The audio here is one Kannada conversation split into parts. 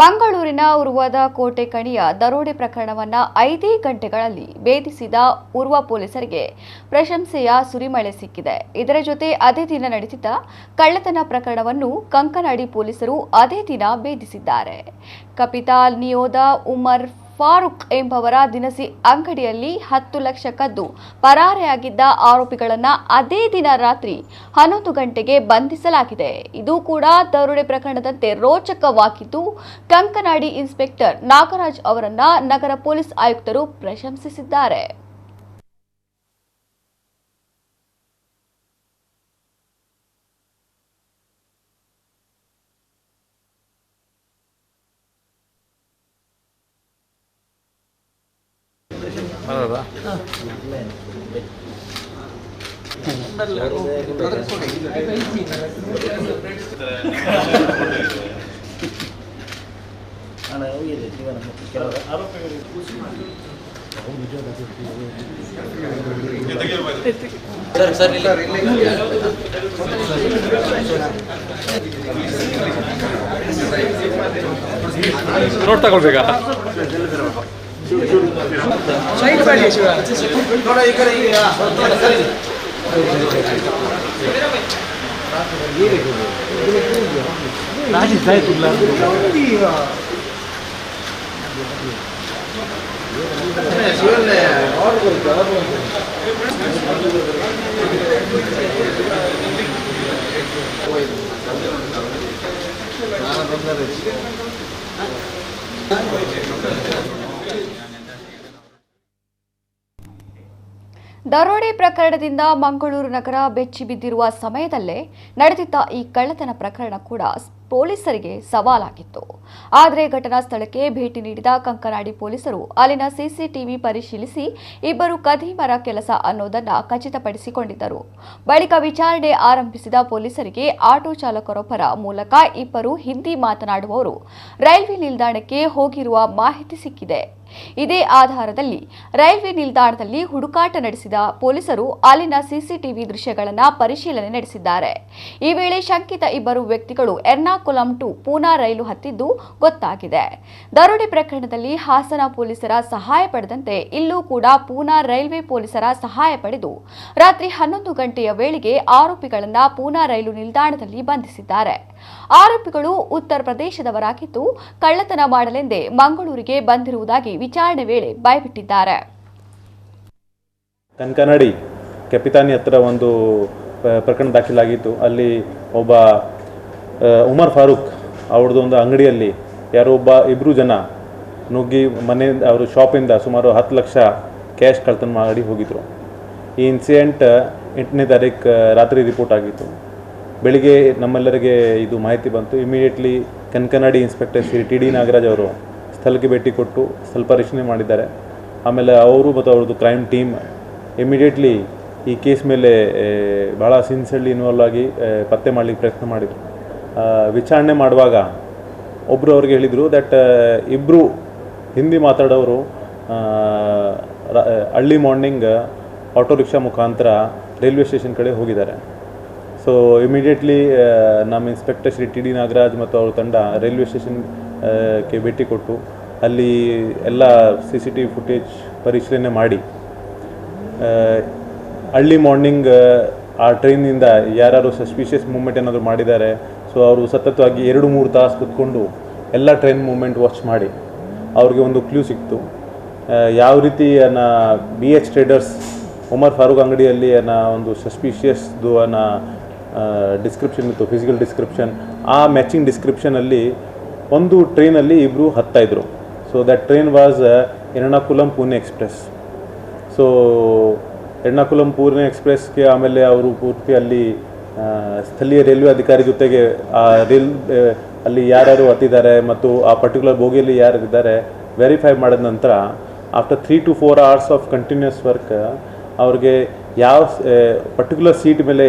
ಮಂಗಳೂರಿನ ಉರ್ವದ ಕೋಟೆ ಕಣಿಯ ದರೋಡೆ ಪ್ರಕರಣವನ್ನ ಐದೇ ಗಂಟೆಗಳಲ್ಲಿ ಭೇದಿಸಿದ ಉರ್ವ ಪೊಲೀಸರಿಗೆ ಪ್ರಶಂಸೆಯ ಸುರಿಮಳೆ ಸಿಕ್ಕಿದೆ. ಇದರ ಜೊತೆ ಅದೇ ದಿನ ನಡೆದಿದ್ದ ಕಳ್ಳತನ ಪ್ರಕರಣವನ್ನು ಕಂಕನಾಡಿ ಪೊಲೀಸರು ಅದೇ ದಿನ ಭೇದಿಸಿದ್ದಾರೆ. ಕಪಿತಾಲ್ ನಿಯೋದ, ಉಮರ್ ಫಾರೂಕ್ ಎಂಬವರ ದಿನಸಿ ಅಂಗಡಿಯಲ್ಲಿ ಹತ್ತು ಲಕ್ಷ ಕದ್ದು. ಪರಾರೆಯಾಗಿದ್ದ ಆರೋಪಿಗಳನ್ನ ಅದೇ ದಿನ ರಾತ್ರಿ ಹನ್ನೊಂದು ಗಂಟೆಗೆ ಬಂಧಿಸಲಾಗಿದೆ. ಇದು ಕೂಡ ದರೋಡೆ ಪ್ರಕರಣದಂತೆ ರೋಚಕವಾಗಿದ್ದು, ಕಂಕನಾಡಿ ಇನ್ಸ್ಪೆಕ್ಟರ್ ನಾಗರಾಜ್ ಅವರನ್ನ ನಗರ ಪೊಲೀಸ್ ಆಯುಕ್ತರು ಪ್ರಶಂಸಿಸಿದ್ದಾರೆ. ಹೌದಾ ಸರ್ ಸರ್ ಇಲ್ಲಿ ನೋಟ್ ತಗೊಳ್ಬೇಕಾ शाही कपड़ा ले शिवा थोड़ा ये करेंगे हां थोड़ा सर ये देखो राजी जाए तुला शिवने और कोई बात नहीं ದರೋಡೆ ಪ್ರಕರಣದಿಂದ ಮಂಗಳೂರು ನಗರ ಬೆಚ್ಚಿ ಬಿದ್ದಿರುವ ಸಮಯದಲ್ಲೇ ನಡೆದಿದ್ದ ಈ ಕಳ್ಳತನ ಪ್ರಕರಣ ಕೂಡ ಪೊಲೀಸರಿಗೆ ಸವಾಲಾಗಿತ್ತು. ಆದರೆ ಘಟನಾ ಸ್ಥಳಕ್ಕೆ ಭೇಟಿ ನೀಡಿದ ಕಂಕನಾಡಿ ಪೊಲೀಸರು ಅಲ್ಲಿನ ಸಿಸಿಟಿವಿ ಪರಿಶೀಲಿಸಿ ಇಬ್ಬರು ಕದೀಮರ ಕೆಲಸ ಅನ್ನೋದನ್ನು ಖಚಿತಪಡಿಸಿಕೊಂಡಿದ್ದರು. ಬಳಿಕ ವಿಚಾರಣೆ ಆರಂಭಿಸಿದ ಪೊಲೀಸರಿಗೆ ಆಟೋ ಚಾಲಕರೊಬ್ಬರ ಮೂಲಕ ಇಬ್ಬರು ಹಿಂದಿ ಮಾತನಾಡುವವರು ರೈಲ್ವೆ ನಿಲ್ದಾಣಕ್ಕೆ ಹೋಗಿರುವ ಮಾಹಿತಿ ಸಿಕ್ಕಿದೆ. ಇದೇ ಆಧಾರದಲ್ಲಿ ರೈಲ್ವೆ ನಿಲ್ದಾಣದಲ್ಲಿ ಹುಡುಕಾಟ ನಡೆಸಿದ ಪೊಲೀಸರು ಅಲ್ಲಿನ ಸಿಸಿಟಿವಿ ದೃಶ್ಯಗಳನ್ನು ಪರಿಶೀಲನೆ ನಡೆಸಿದ್ದಾರೆ. ಈ ವೇಳೆ ಶಂಕಿತ ಇಬ್ಬರು ವ್ಯಕ್ತಿಗಳು ಎರ್ನಾಕುಲಂ ಟು ಪೂನಾ ರೈಲು ಹತ್ತಿದ್ದು ಗೊತ್ತಾಗಿದೆ. ದರೋಡೆ ಪ್ರಕರಣದಲ್ಲಿ ಹಾಸನ ಪೊಲೀಸರ ಸಹಾಯ ಪಡೆದಂತೆ ಇಲ್ಲೂ ಕೂಡ ಪೂನಾ ರೈಲ್ವೆ ಪೊಲೀಸರ ಸಹಾಯ ಪಡೆದು ರಾತ್ರಿ ಹನ್ನೊಂದು ಗಂಟೆಯ ವೇಳೆಗೆ ಆರೋಪಿಗಳನ್ನು ಪೂನಾ ರೈಲು ನಿಲ್ದಾಣದಲ್ಲಿ ಬಂಧಿಸಿದ್ದಾರೆ. ಆರೋಪಿಗಳು ಉತ್ತರ ಪ್ರದೇಶದವರಾಗಿದ್ದು ಕಳ್ಳತನ ಮಾಡಲೆಂದೇ ಮಂಗಳೂರಿಗೆ ಬಂದಿರುವುದಾಗಿ ವಿಚಾರಣೆ ವೇಳೆ ಬಾಯ್ಬಿಟ್ಟಿದ್ದಾರೆ ಕನಕನಡಿ ಕೆಪಿತಾನಿ ಹತ್ರ ಒಂದು ಪ್ರಕರಣ ದಾಖಲಾಗಿತ್ತು. ಅಲ್ಲಿ ಒಬ್ಬ ಉಮರ್ ಫಾರೂಕ್ ಅವ್ರದ್ದು ಒಂದು ಅಂಗಡಿಯಲ್ಲಿ ಯಾರೋ ಒಬ್ಬ ಇಬ್ಬರು ಜನ ನುಗ್ಗಿ ಮನೆಯಿಂದ ಅವರು ಶಾಪಿಂದ ಸುಮಾರು ಹತ್ತು ಲಕ್ಷ ಕ್ಯಾಶ್ ಕಳ್ತನ ಮಾಡಿ ಹೋಗಿದ್ರು. ಈ ಇನ್ಸಿಡೆಂಟ್ ಎಂಟನೇ ತಾರೀಕು ರಾತ್ರಿ ರಿಪೋರ್ಟ್ ಆಗಿತ್ತು. ಬೆಳಿಗ್ಗೆ ನಮ್ಮೆಲ್ಲರಿಗೆ ಇದು ಮಾಹಿತಿ ಬಂತು. Immediately Kankanadi inspector Shri T D Nagaraj ಅವರು ಸ್ಥಳಕ್ಕೆ ಭೇಟಿ ಕೊಟ್ಟು ಸ್ವಲ್ಪ ಪರಿಶೀಲನೆ ಮಾಡಿದ್ದಾರೆ. ಆಮೇಲೆ ಅವರು ಮತ್ತು ಅವ್ರದ್ದು ಕ್ರೈಮ್ ಟೀಮ್ ಇಮಿಡಿಯೇಟ್ಲಿ ಈ ಕೇಸ್ ಮೇಲೆ ಭಾಳ ಸಿನ್ಸಿಯರ್ಲಿ ಇನ್ವಾಲ್ವ್ ಆಗಿ ಪತ್ತೆ ಮಾಡಲಿಕ್ಕೆ ಪ್ರಯತ್ನ ಮಾಡಿದರು. ವಿಚಾರಣೆ ಮಾಡುವಾಗ ಒಬ್ಬರು ಅವ್ರಿಗೆ ಹೇಳಿದರು ದಟ್ ಇಬ್ಬರು ಹಿಂದಿ ಮಾತಾಡೋರು ಹಳ್ಳಿ ಮಾರ್ನಿಂಗ್ ಆಟೋ ರಿಕ್ಷಾ ಮುಖಾಂತರ ರೈಲ್ವೆ ಸ್ಟೇಷನ್ ಕಡೆ ಹೋಗಿದ್ದಾರೆ. ಸೊ ಇಮಿಡಿಯೇಟ್ಲಿ ನಮ್ಮ inspector Shri T D Nagaraj ಮತ್ತು ಅವ್ರ ತಂಡ ರೈಲ್ವೆ ಸ್ಟೇಷನ್ಗೆ ಭೇಟಿ ಕೊಟ್ಟು ಅಲ್ಲಿ ಎಲ್ಲ C C T V footage ಪರಿಶೀಲನೆ ಮಾಡಿ ಅರ್ಲಿ ಮಾರ್ನಿಂಗ್ ಆ ಟ್ರೈನಿಂದ ಯಾರು ಸಸ್ಪಿಷಿಯಸ್ ಮೂಮೆಂಟ್ ಏನಾದರೂ ಮಾಡಿದ್ದಾರೆ ಸೊ ಅವರು ಸತತವಾಗಿ ಎರಡು ಮೂರು ತಾಸು ಕುತ್ಕೊಂಡು ಎಲ್ಲ ಟ್ರೈನ್ ಮೂಮೆಂಟ್ ವಾಚ್ ಮಾಡಿ. ಅವ್ರಿಗೆ ಒಂದು ಕ್ಲೂ ಸಿಕ್ತು. ಯಾವ ರೀತಿ ಅನ್ನ B H traders Umar Farooq ಅಂಗಡಿಯಲ್ಲಿ ಅನ್ನ ಒಂದು ಸಸ್ಪಿಷಿಯಸ್ದು ಅನ್ನ ಡಿಸ್ಕ್ರಿಪ್ಷನ್ ಇತ್ತು ಫಿಸಿಕಲ್ ಡಿಸ್ಕ್ರಿಪ್ಷನ್ ಆ ಮ್ಯಾಚಿಂಗ್ ಡಿಸ್ಕ್ರಿಪ್ಷನಲ್ಲಿ ಒಂದು ಟ್ರೈನಲ್ಲಿ ಇಬ್ಬರು ಹತ್ತಾಯಿದ್ರು so that train was Ernakulam Pune express so Ernakulam Pune ಎಕ್ಸ್ಪ್ರೆಸ್ಗೆ ಆಮೇಲೆ ಅವರು ಪೂರ್ತಿ ಅಲ್ಲಿ ಸ್ಥಳೀಯ ರೈಲ್ವೆ ಅಧಿಕಾರಿ ಜೊತೆಗೆ, ಆ ರೈಲ್ ಅಲ್ಲಿ ಯಾರ್ಯಾರು ಹತ್ತಿದ್ದಾರೆ ಮತ್ತು ಆ ಪರ್ಟಿಕ್ಯುಲರ್ ಬೋಗಿಯಲ್ಲಿ ಯಾರು ಇದ್ದಾರೆ ವೆರಿಫೈ ಮಾಡಿದ ನಂತರ after three to four hours of continuous work ಅವ್ರಿಗೆ ಯಾವ ಪರ್ಟಿಕ್ಯುಲರ್ ಸೀಟ್ ಮೇಲೆ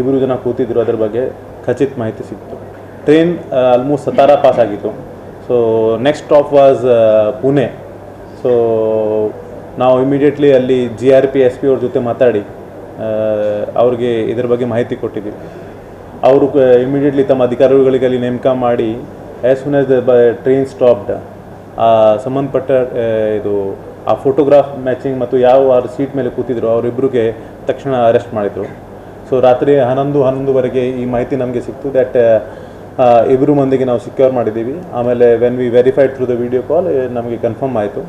ಇಬ್ಬರು ಜನ ಕೂತಿದ್ರು ಅದ್ರ ಬಗ್ಗೆ ಖಚಿತ ಮಾಹಿತಿ ಸಿಕ್ತು. ಟ್ರೈನ್ ಆಲ್ಮೋಸ್ಟ್ ಸತಾರಾ ಪಾಸ್ ಆಗಿತ್ತು. So next stop was Pune. So ನಾವು ಇಮಿಡಿಯೇಟ್ಲಿ ಅಲ್ಲಿ G R P S P ಅವ್ರ ಜೊತೆ ಮಾತಾಡಿ ಅವ್ರಿಗೆ ಇದ್ರ ಬಗ್ಗೆ ಮಾಹಿತಿ ಕೊಟ್ಟಿದ್ವಿ. ಅವರು ಇಮಿಡಿಯೇಟ್ಲಿ ತಮ್ಮ ಅಧಿಕಾರಿಗಳಿಗೆ ಅಲ್ಲಿ ನೇಮಕ ಮಾಡಿ as soon as the train stopped ಆ, ಸಂಬಂಧಪಟ್ಟ ಇದು, ಆ ಫೋಟೋಗ್ರಾಫ್ ಮ್ಯಾಚಿಂಗ್ ಮತ್ತು ಯಾವ ಸೀಟ್ ಮೇಲೆ ಕೂತಿದ್ರು ಅವರಿಬ್ಬರಿಗೆ ತಕ್ಷಣ ಅರೆಸ್ಟ್ ಮಾಡಿದರು. ಸೊ ರಾತ್ರಿ ಹನ್ನೊಂದು, ಹನ್ನೊಂದುವರೆಗೆ ಈ ಮಾಹಿತಿ ನಮಗೆ ಸಿಕ್ತು. ದ್ಯಾಟ್ ಇಬ್ಬರು ಮಂದಿಗೆ ನಾವು ಸಿಕ್ಯೂರ್ ಮಾಡಿದ್ದೀವಿ. ಆಮೇಲೆ when we verified through the video call ನಮಗೆ ಕನ್ಫರ್ಮ್ ಆಯಿತು.